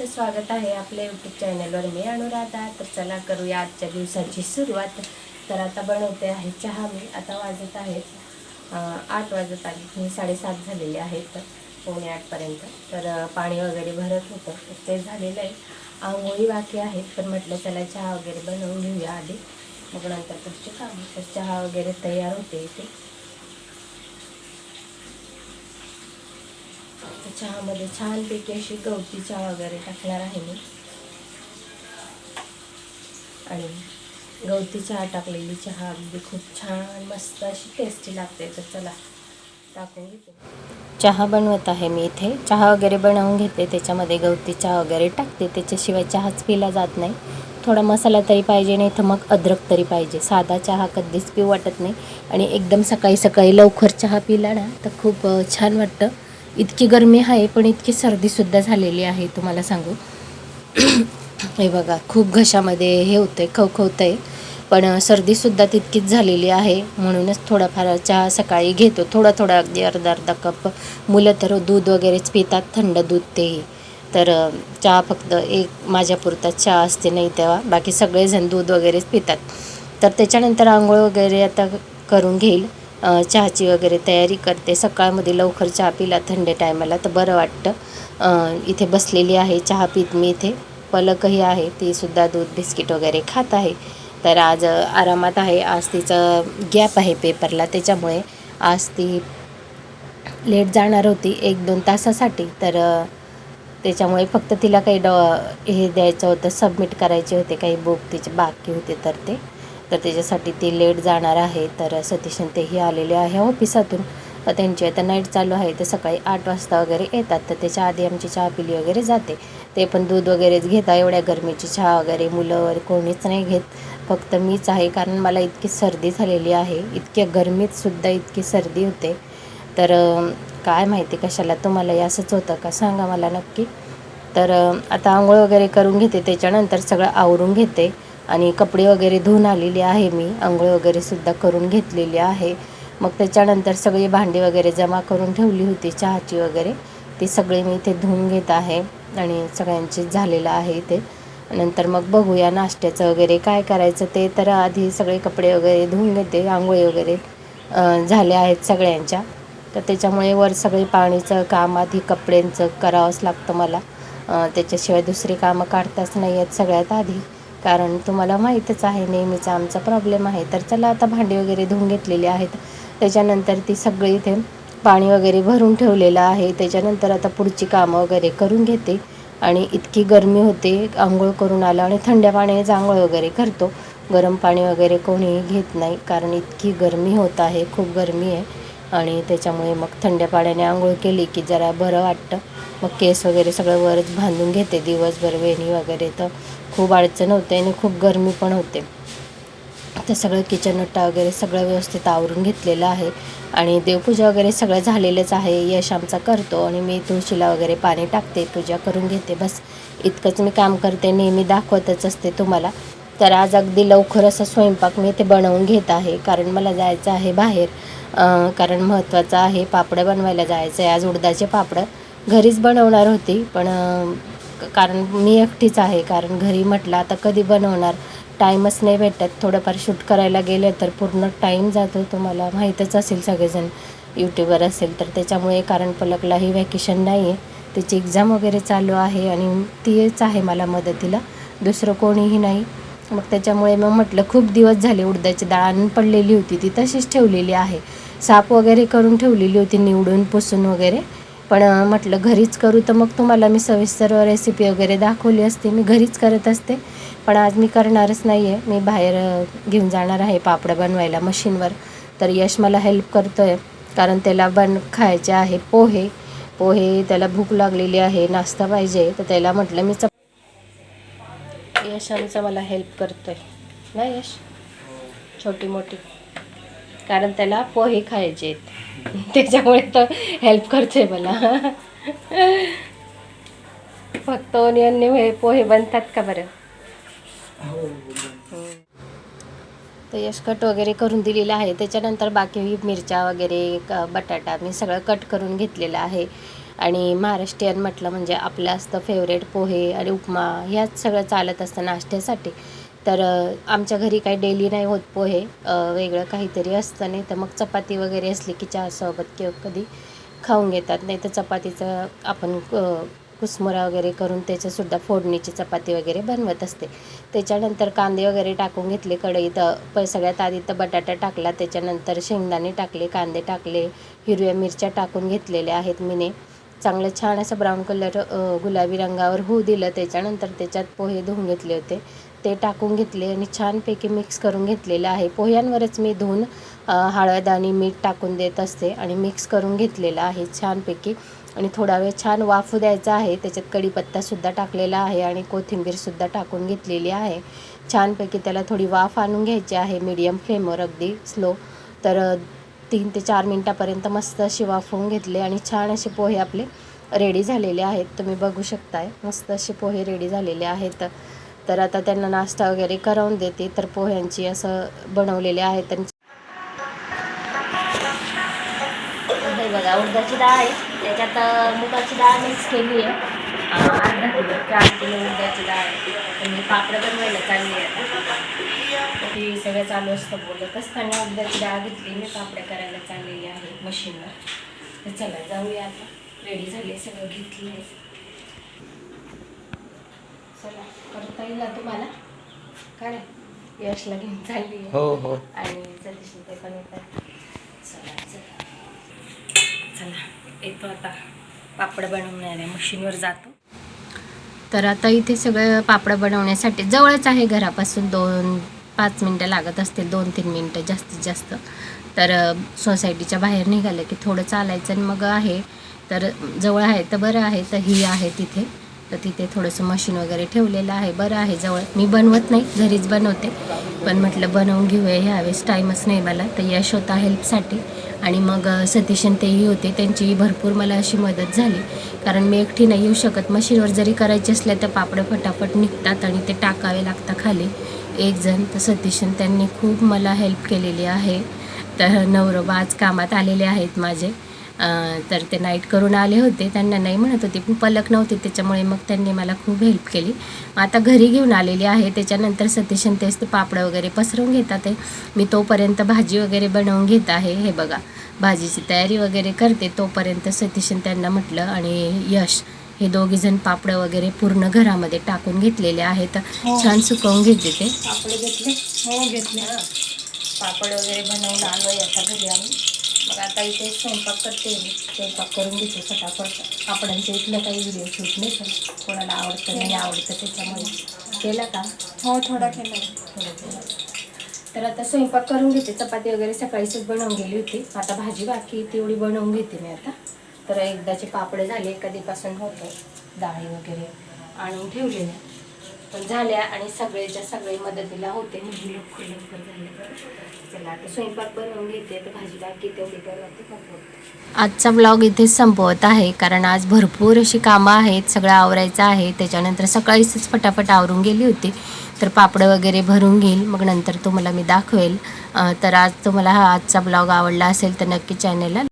सगळ्यांचं स्वागत आहे आपल्या यूट्यूब चॅनलवर मी अनुराधा. तर चला करूया आजच्या दिवसाची सुरुवात. तर आता बनवते आहे चहा मी. आता वाजत आहेत आठ वाजत आली मी साडेसात झालेले आहेत पावणे आठपर्यंत तर पाणी वगैरे भरत होतं. तर ते झालेलं आहे. आंघोळी बाकी आहेत. पण म्हटलं चला चहा वगैरे बनवून घेऊया आधी. मग नंतर पुढची काम. तर चहा वगैरे तयार होते इथे. आता चहामध्ये छानपैकी अशी गवती चहा वगैरे टाकणार आहे मी. आणि गवती चहा टाकलेली चहा अगदी खूप छान मस्त अशी टेस्टी लागते. तर चला टाकून घेते. चहा बनवत आहे मी इथे. चहा वगैरे बनवून घेते. त्याच्यामध्ये गवती चहा वगैरे टाकते. त्याच्याशिवाय चहाच पिला जात नाही. थोडा मसाला तरी पाहिजे नाही तर मग अद्रक तरी पाहिजे. साधा चहा कधीच पिऊ वाटत नाही. आणि एकदम सकाळी सकाळी लवकर चहा पिला ना तर खूप छान वाटतं. इतकी गरमी आहे पण इतकी सर्दीसुद्धा झालेली आहे तुम्हाला सांगू. हे बघा खूप घशामध्ये हे होतं आहे खवखवतं आहे पण सर्दीसुद्धा तितकीच झालेली आहे. म्हणूनच थोडाफार चहा सकाळी घेतो. थोडा थोडा अगदी अर्धा अर्धा कप. मुलं तर दूध वगैरेच पितात थंड दूध तेही. तर चहा फक्त एक माझ्यापुरता चहा असते नाही तेव्हा. बाकी सगळेजण दूध वगैरेच पितात. तर त्याच्यानंतर आंघोळ वगैरे आता करून घेईल. चहाची वगैरे तयारी करते. सकाळमध्ये लवकर चहा पिला थंडे टायमाला. तर बरं वाटतं. इथे बसलेली आहे चहा पित मी इथे. पलकही आहे ती सुद्धा दूध बिस्किट वगैरे खात आहे. तर आज आरामात आहे. आज तिचं गॅप आहे पेपरला. त्याच्यामुळे आज ती लेट जाणार होती एक दोन तासासाठी. तर त्याच्यामुळे फक्त तिला काही डॉ हे द्यायचं होतं सबमिट करायचे होते काही बुक तिचे बाकी होते तर ते. तर त्याच्यासाठी ते लेट जाणार आहे. तर सतीश तेही आलेले आहे ऑफिसातून. तर त्यांची आता नाईट चालू आहे. ते सकाळी आठ वाजता वगैरे येतात. तर त्याच्या आधी आमची चहा पिली वगैरे जाते. ते पण दूध वगैरेच घेता. एवढ्या गरमीची चहा वगैरे मुलं वगैरे कोणीच नाही घेत. फक्त मीच आहे. कारण मला इतकी सर्दी झालेली आहे. इतक्या गरमीत सुद्धा इतकी सर्दी होते. तर काय माहिती कशाला? तुम्हाला हे असंच होतं का? सांगा मला नक्की. तर आता आंघोळ वगैरे करून घेते. त्याच्यानंतर सगळं आवरून घेते. आणि कपडे वगैरे धुवून आलेली आहे मी. आंघोळ वगैरे सुद्धा करून घेतलेली आहे. मग त्याच्यानंतर सगळी भांडी वगैरे जमा करून ठेवली होती चहाची वगैरे. ती सगळी मी इथे धुवून घेत आहे आणि सगळ्यांचे झालेलं आहे इथे. नंतर मग बघूया नाश्त्याचं वगैरे काय करायचं ते तर आधी सगळे कपडे वगैरे धुवून घेते. आंघोळी वगैरे झाले झाल्या आहेत सगळ्यांच्या. तर त्याच्यामुळे वर सगळे पाणीचं काम आधी कपड्यांचं करावंच लागतं मला. त्याच्याशिवाय दुसरी कामं काढताच नाही आहेत सगळ्यात आधी. कारण तुम्हाला माहीतच आहे नेहमीचा आमचा प्रॉब्लेम आहे. तर चला आता भांडी वगैरे धुवून घेतलेली आहेत. त्याच्यानंतर ती सगळी इथे पाणी वगैरे भरून ठेवलेलं आहे. त्याच्यानंतर आता पुढची कामं वगैरे करून घेते. आणि इतकी गरमी होते आंघोळ करून आलं आणि थंड्या पाण्यानेच आंघोळ वगैरे करतो. गरम पाणी वगैरे कोणीही घेत नाही कारण इतकी गरमी होत आहे खूप गरमी आहे. आणि त्याच्यामुळे मग थंड्या पाण्याने आंघोळ केली की जरा बरं वाटतं. मग केस वगैरे सगळं वरच बांधून घेते दिवसभर वेणी वगैरे. तर खूप अडचण होते आणि खूप गरमी पण होते. तर सगळं किचन वगैरे सगळं व्यवस्थित आवरून घेतलेलं आहे. आणि देवपूजा वगैरे सगळं झालेलंच आहे. यश आमचा करतो आणि मी तुळशीला वगैरे पाणी टाकते पूजा करून घेते. बस इतकंच मी काम करते नेहमी दाखवतच असते तुम्हाला. तर आज अगदी लवकर असा स्वयंपाक मी ते बनवून घेत आहे. कारण मला जायचं आहे बाहेर. कारण महत्त्वाचं आहे पापडं बनवायला जायचं आहे आज उडदाचे पापडं घरीच बनवणार होती पण कारण मी एकटीच आहे कारण घरी म्हटलं आता कधी बनवणार? टाईमच नाही भेटत. थोडंफार शूट करायला गेलं तर पूर्ण टाईम जातो तुम्हाला माहीतच असेल सगळेजण. यूट्यूबर असेल तर. त्याच्यामुळे कारण पलकलाही व्हॅकेशन नाही आहे त्याची एक्झाम वगैरे चालू आहे आणि तीच आहे मला मदतीला. दुसरं कोणीही नाही. मग त्याच्यामुळे मग म्हटलं खूप दिवस झाले उडदाची डाळ आणून पडलेली होती. ती तशीच ठेवलेली आहे. साप वगैरे करून ठेवलेली होती निवडून पुसून वगैरे. पण म्हटलं घरीच करू तर मग तुम्हाला मी सविस्तर रेसिपी वगैरे दाखवली असते. मी घरीच करत असते. पण आज मी करणारच नाही आहे मी बाहेर घेऊन जाणार आहे पापडं बनवायला मशीनवर. तर यश मला हेल्प करतो आहे कारण त्याला बन खायचे आहे पोहे. पोहे त्याला भूक लागलेली आहे नाश्ता पाहिजे. तर त्याला म्हटलं मी चप यश मला हेल्प करतो आहे ना यश? छोटी मोठी कारण त्याला पोहे खायचे आहेत. त्याच्यामुळे तो हेल्प करतोय मला. फक्त ओनियनने हे पोहे बनतात का बरं? हम्म. तर यश कट वगैरे करून दिलेलं आहे. त्याच्यानंतर बाकी मिरच्या वगैरे क- बटाटा मी सगळं कट करून घेतलेलं आहे. आणि महाराष्ट्रीयन म्हटलं म्हणजे आपलं असतं फेवरेट पोहे आणि उपमा. ह्याच सगळं चालत असतं नाश्त्यासाठी. तर आमच्या घरी काही डेली नाही होत पोहे. वेगळं काहीतरी असतं. नाही तर मग चपाती वगैरे असली की चहासोबत किंवा कधी खाऊन घेतात. नाही तर चपातीचं आपण कुसमुरा वगैरे करून त्याच्यासुद्धा फोडणीची चपाती वगैरे बनवत असते. त्याच्यानंतर कांदे वगैरे टाकून घेतले कढईत. प सगळ्यात आधी तर बटाटा टाकला. त्याच्यानंतर शेंगदाणे टाकले कांदे टाकले हिरव्या मिरच्या टाकून घेतलेल्या आहेत मीने. चांगलं छान असं ब्राऊन कलर गुलाबी रंगावर होऊ दिलं. त्याच्यानंतर त्याच्यात पोहे धुवून घेतले होते. ते टाकून घेतले आणि छानपैकी मिक्स करून घेतलेलं आहे. पोह्यांवरच मी धुवून हळद आणि मीठ टाकून देत असते आणि मिक्स करून घेतलेलं आहे छानपैकी. आणि थोडा वेळ छान वाफू द्यायचा आहे. त्याच्यात कढीपत्तासुद्धा टाकलेला आहे आणि कोथिंबीरसुद्धा टाकून घेतलेली आहे. छानपैकी त्याला थोडी वाफ आणून घ्यायची आहे. मीडियम फ्लेमवर अगदी स्लो. तर तीन ते चार मिनटापर्यंत मस्त अशी वाफवून घेतले आणि छान असे पोहे आपले रेडी झालेले आहेत. तुम्ही बघू शकताय. मस्त असे पोहे रेडी झालेले आहेत. तर आता त्यांना नाश्ता वगैरे करावून देते. तर पोह्यांची असं बनवलेले आहेत त्यांची. हे बघा उडदाची डाळ आहे. त्याच्यात मुगाची डाळ मिक्स केली आहे. अर्धा किलो चार किलो उडदाची डाळ आहे. मी पापडं बनवायला चालली आहे ती सगळं चालू असतं बोलत असताना उडदाची डाळ घेतली. मी पापड्या करायला चाललेली आहे मशीनवर. तर चला जाऊया आता. रेडी झाली सगळं घेतली आहे. चला करता येईल ना तुम्हाला? काय यशला घेऊन चालली आहे. हो हो. आणि सतीश ते पण येतात चला चला. चला येतो आता. पापड बनवणाऱ्या मशीनवर जातो. तर आता इथे सगळं पापड बनवण्यासाठी जवळच आहे घरापासून दोन पाच मिनटं लागत असतील दोन तीन मिनटं जास्तीत जास्त. तर अ, सोसायटीच्या बाहेर निघालं की थोडं चालायचं आणि मग आहे. तर जवळ आहे तर बरं आहे तर ही आहे तिथे. तर तिथे थोडंसं मशीन वगैरे ठेवलेलं आहे. बरं आहे जवळ. मी बनवत नाही घरीच बनवते. पण म्हटलं बनवून घेऊया ह्यावेळेस टाईमच नाही मला. तर यश होता हेल्पसाठी आणि मग सतीशन तेही होते. त्यांचीही भरपूर मला अशी मदत झाली. कारण मी एकटी नाही येऊ शकत. मशीनवर जरी करायची असले तर पापडं फटाफट निघतात आणि ते टाकावे लागतात खाली. एक जण तर सतीशन त्यांनी खूप मला हेल्प केलेली आहे. तर नवरोबा आज कामात आलेले आहेत माझे. तर ते नाईट करून आले होते. त्यांना नाही म्हणत होते. पण पलक नव्हते. त्याच्यामुळे मग त्यांनी मला खूप हेल्प केली. आता घरी घेऊन आलेली आहे. त्याच्यानंतर सतीशन तेच ते पापडं वगैरे पसरवून घेतात आहे मी तोपर्यंत भाजी वगैरे बनवून घेत आहे. हे बघा. भाजीची तयारी वगैरे करते. तोपर्यंत सतीशन त्यांना म्हटलं आणि यश हे दोघीजण पापडं वगैरे पूर्ण घरामध्ये टाकून घेतलेले आहेत. छान सुकवून घेते ते. पापड घेतले. हो घेतले. पापड वगैरे बनवून आलो आता घरी आम्ही. मग आता इथे स्वयंपाक करते स्वयंपाक करून घेते फटाफट. पापडांच्या इथलं काही व्हिडिओ शूट नाही पण कोणाला आवडतं नाही आवडतं त्याच्यामुळे. केलं का? हो थोडा केला. थोडं केलं. तर आता स्वयंपाक करून घेते. चपाती वगैरे सकाळीच बनवून गेली होती. आता भाजी बाकी तेवढी बनवून घेते मी आता. तर एकदाचे पापड झाले कधीपासून होतं. डाळी वगैरे आणून ठेवलेल्या झाल्या आणि सगळेच्या सगळे मदतीला होते. म्हणजे लवकर लवकर झाले चला आता स्वयंपाक बनवून घेते. तर भाजी बाकी तेवढी बनवते आजचा ब्लॉग इथेच संपवत आहे कारण आज भरपूर अशी कामं आहेत सगळं आवरायचं आहे. त्याच्यानंतर सकाळीच फटाफट आवरून गेली होती. तर पापडं वगैरे भरून घेईल. मग नंतर तुम्हाला मी दाखवेल. तर आज तुम्हाला हा आजचा ब्लॉग आवडला असेल तर नक्की चॅनेलला